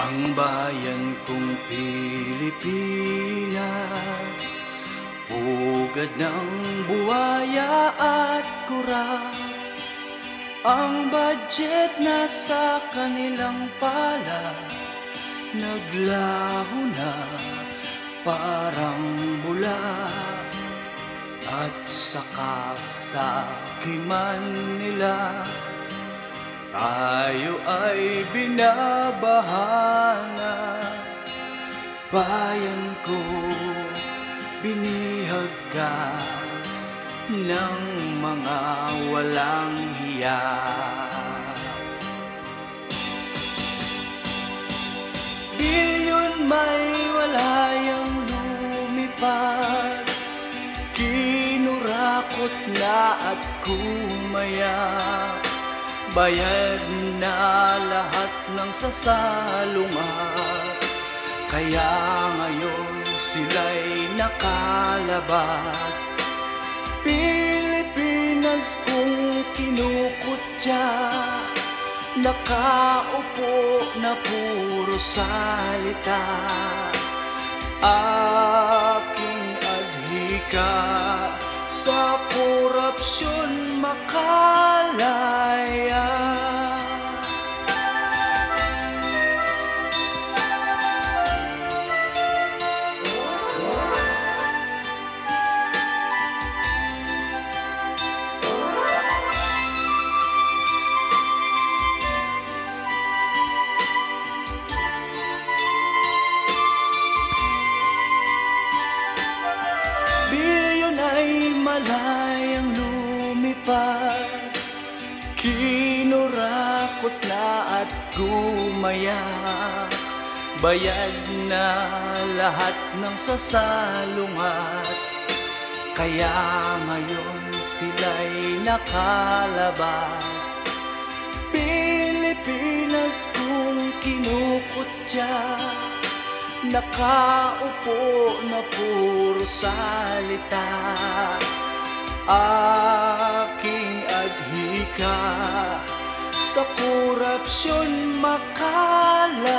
Ang bayan kong Pilipinas Pugad ng buwaya at kura. Ang budget na sa kanilang pala Naglaho na parang bula. At sa kasakiman nila tayo ay binabahana Bayan ko binihag ka Ng mga walang hiya. Bilyon may walayang lumipad Kinurakot na at kumaya Bayad na lahat ng sasalungat Kaya ngayon sila'y nakalabas. Pilipinas kung kinukutya Nakaupo na puro salita. Aking adhika sa korupsyon makalaya malayang lumipad. Kinurakot na at gumaya. Bayad na lahat ng sasalungat. Kaya ngayon sila'y nakalabas. Pilipinas kung kinukutya Nakaupo na puro salita Aking adhika Sa korupsyon makalaya